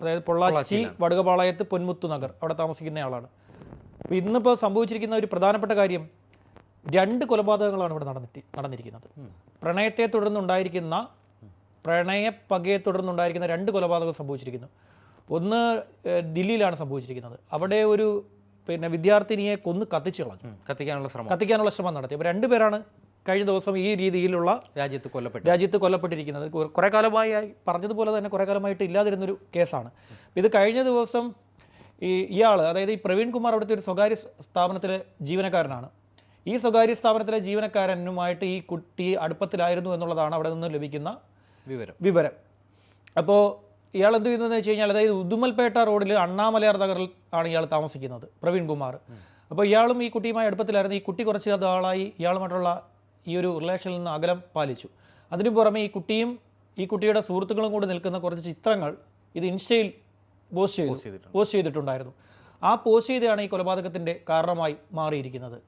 അതായത് പൊള്ളാച്ചി വടുകപാളയത്ത് പൊന്മുത്തു നഗർ അവിടെ താമസിക്കുന്നയാളാണ്. അപ്പോൾ ഇന്നിപ്പോൾ സംഭവിച്ചിരിക്കുന്ന ഒരു പ്രധാനപ്പെട്ട കാര്യം രണ്ട് കൊലപാതകങ്ങളാണ് ഇവിടെ നടന്നിട്ട് നടന്നിരിക്കുന്നത്. പ്രണയത്തെ തുടർന്നുണ്ടായിരിക്കുന്ന പ്രണയ പ്രണയപ്പകയെ തുടർന്നുണ്ടായിരിക്കുന്ന രണ്ട് കൊലപാതകം സംഭവിച്ചിരിക്കുന്നു. ഒന്ന് ദില്ലിയിലാണ് സംഭവിച്ചിരിക്കുന്നത്. അവിടെ ഒരു പിന്നെ വിദ്യാർത്ഥിനിയെ കൊന്ന് കത്തിച്ചു കളഞ്ഞു. കത്തിക്കാനുള്ള ശ്രമം. കത്തിക്കാനുള്ള ശ്രമം നടത്തി. അപ്പോൾ രണ്ടുപേരാണ് കഴിഞ്ഞ ദിവസം ഈ രീതിയിലുള്ള രാജ്യത്ത് കൊല്ലപ്പെട്ടു. രാജ്യത്ത് കൊല്ലപ്പെട്ടിരിക്കുന്നത്. കുറെ- കാലമായി പറഞ്ഞതുപോലെ തന്നെ കുറേ കാലമായിട്ട് ഇല്ലാതിരുന്നൊരു കേസാണ്. ഇത് കഴിഞ്ഞ ദിവസം ഈ ഇയാൾ അതായത് ഈ പ്രവീൺ കുമാർ അവിടുത്തെ ഒരു സ്വകാര്യ സ്ഥാപനത്തിലെ ജീവനക്കാരനാണ്. ഈ സ്വകാര്യ സ്ഥാപനത്തിലെ ജീവനക്കാരനുമായിട്ട് ഈ കുട്ടി അടുപ്പത്തിലായിരുന്നു എന്നുള്ളതാണ് അവിടെ നിന്ന് ലഭിക്കുന്ന വിവരം. വിവരം. അപ്പോൾ ഇയാൾ എന്ത് ചെയ്യുന്നതെന്ന് വെച്ച് കഴിഞ്ഞാൽ അതായത് ഉദുമൽപേട്ട റോഡിൽ അണ്ണാമലയാർ നഗറിൽ ആണ് ഇയാൾ താമസിക്കുന്നത് പ്രവീൺ കുമാർ. അപ്പോൾ ഇയാളും ഈ കുട്ടിയുമായി അടുപ്പത്തിലായിരുന്നു. ഈ കുട്ടി കുറച്ച് നാളായി ഇയാളുമായിട്ടുള്ള ഈ ഒരു റിലേഷനിൽ നിന്ന് അകലം പാലിച്ചു. അതിനു പുറമെ ഈ കുട്ടിയും ഈ കുട്ടിയുടെ സുഹൃത്തുക്കളും കൂടി നിൽക്കുന്ന കുറച്ച് ചിത്രങ്ങൾ ഇത് ഇൻസ്റ്റയിൽ പോസ്റ്റ് ചെയ്തു പോസ്റ്റ് ചെയ്തിട്ടുണ്ടായിരുന്നു. ആ പോസ്റ്റ് ചെയ്താണ് ഈ കൊലപാതകത്തിന്റെ കാരണമായി മാറിയിരിക്കുന്നത്.